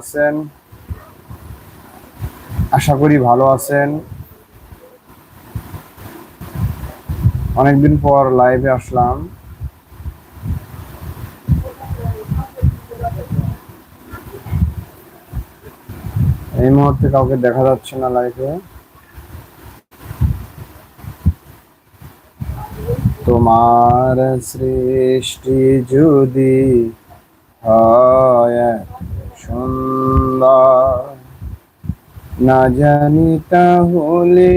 আছেন? আশা করি ভালো আছেন। অনেকদিন পর লাইভে আসলাম। এই মুহূর্তে কাউকে দেখা যাচ্ছে না লাইভে তোমার সৃষ্টি যদি হয় সুন্দর। না জানি তাহলে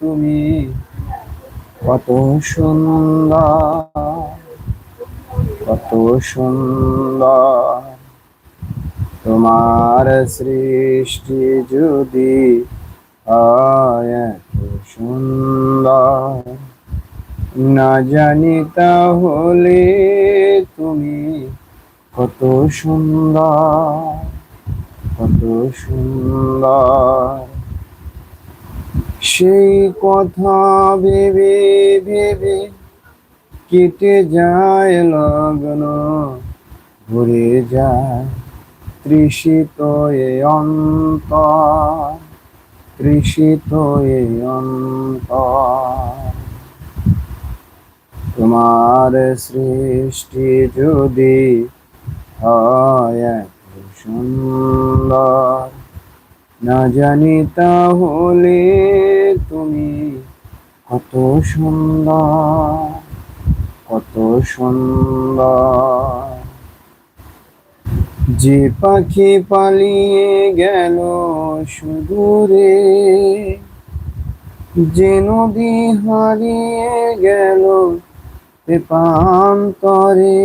তুমি কত সুন্দর কত সুন্দর। তোমার সৃষ্টি যদি এত সুন্দর। না জানি তাহলে তুমি কত সুন্দর কত সুন্দর। সেই কথা ভেবে ভেবে কেটে যায় লগ্ন ঘুরে যায় তৃষিত এ অন্তর, তৃষিত এ অন্তর। তোমার সৃষ্টি যদি হয় সুন্দর। না জানি তাহলে তুমি কত সুন্দর কত সুন্দর। যে পাখি পালিয়ে গেল সুদূরে, যে নদী হারিয়ে গেল তেপান্তরে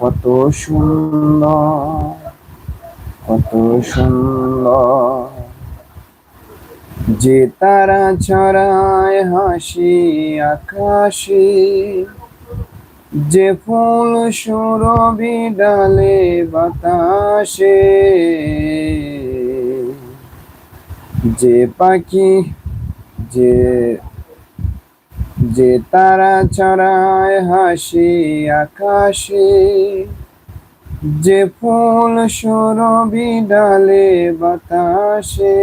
কত সুন্দর কত সুন্দর। যে তারা ছড়ায় হাসি আকাশে, যে ফুল সুরবি ডালে বাতাসে, যে পাখি, যে যে তারা চড়ায় হাসি আকাশে, যে ফুল সুরবি ডালে বাতাসে,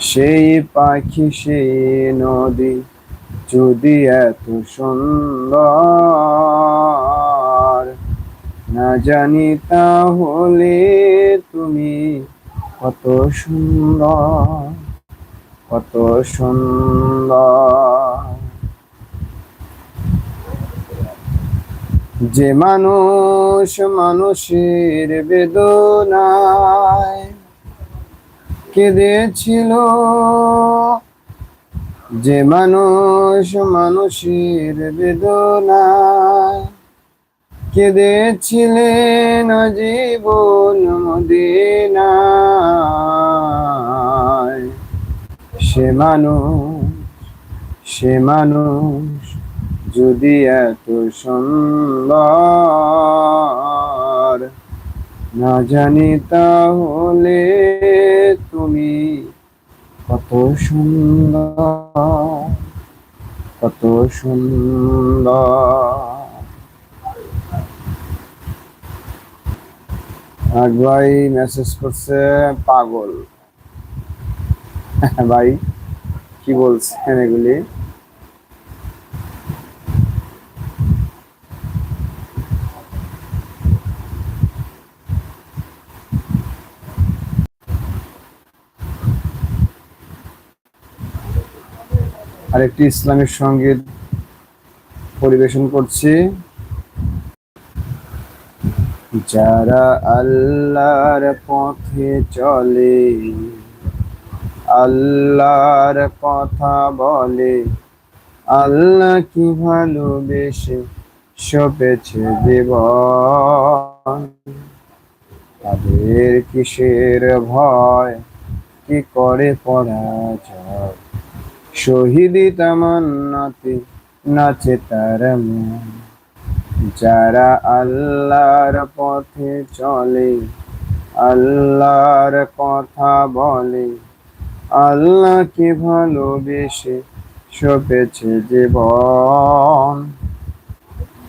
সেই পাখি সেই নদী যদি এত সুন্দর। না জানি তাহলে তুমি কত সুন্দর। কত সুন্দর। যে মানুষ মানুষের বেদনায় কেঁদেছিল যে মানুষ মানুষের বেদনায় কেঁদেছিলেন জীবন মদিনায়। সে মানুষ সে মানুষ যদি এত সুন্দর না জানি তাহলে তুমি কত সুন্দর কত সুন্দর। এক ভাই মেসেজ করছে পাগল। ভাই কি বলছেন এগুলি? আরেকটি ইসলামিক সংগীত পরিবেশন করছি। যারা আল্লাহর পথে চলে আল্লাহর কথা বলে। আল্লাহ কি ভালোবেসে সপেছে জীবন তাদের কিসের ভয়? কি করে পরাজয় শহীদি তামান্নাতে নাচে তার মন। যারা আল্লাহর পথে চলে, আল্লাহর কথা বলে আল্লাহকে ভালোবেসে সপেছে জীবন।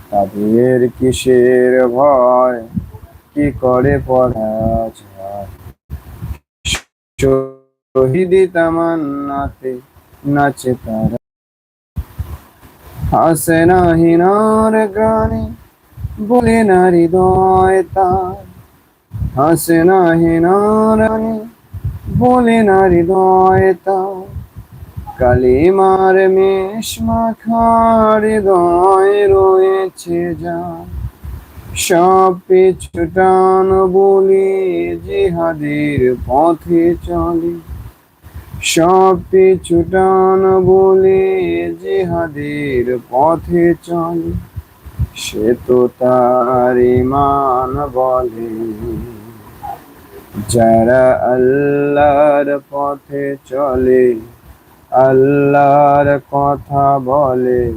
তাদের কিসের ভয়? কি করে পরাজয়? শহীদি তামান্নাতে নাচে তারা। হাসে না হিনার গানে বলে না হৃদয় তার। হাসে না হিনার গানে বলে না হৃদয় তার কালিমার মেষ মাখার হৃদয় রয়েছে যা। সব পিছুটান বলি জিহাদের পথে চলে। সব পিছু টান বলে জিহাদের পথে চলে। সে তো তার ইমান বলে। যারা আল্লাহর পথে চলে, আল্লাহর কথা বলে,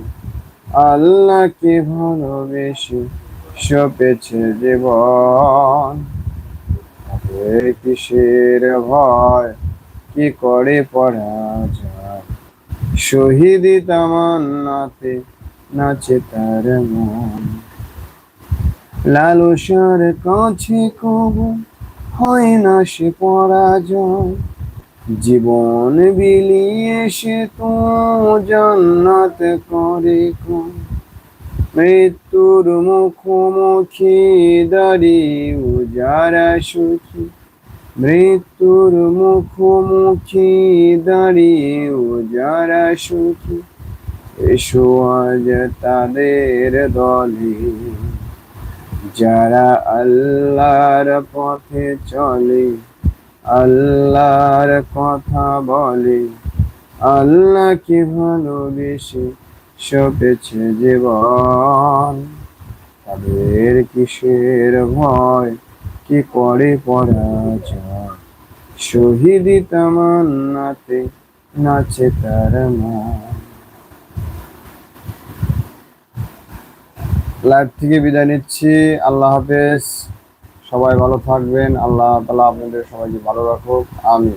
আল্লাহকে ভালোবেসে সপেছে জীবন। কিসের ভয়, কি করে পড়া যায়? শহীদি তামান্নাতে নাচে তার মন। লালসার কাছে কবু হয় না সে পরাজয়। জীবন বিলিয়ে সে তো জান্নাত করে মৃত্যুর মুখোমুখি দাঁড়িয়ে যারা সুখী। মৃত্যুর মুখোমুখি দাঁড়িয়ে যারা সুখী। এসো আজ তাদের দলে। যারা আল্লাহর পথে চলে, আল্লাহর কথা বলে। আল্লাহকে ভালোবেসে সপেছে জীবন। তাদের কিসের ভয়, কি করে পরাজয় শহীদি তামান্নাতে নাচে তার মন লাইভ থেকে বিদায় নিচ্ছি। আল্লাহ হাফেজ। সবাই ভালো থাকবেন। আল্লাহ তালা আপনাদের সবাইকে ভালো রাখুক। আমি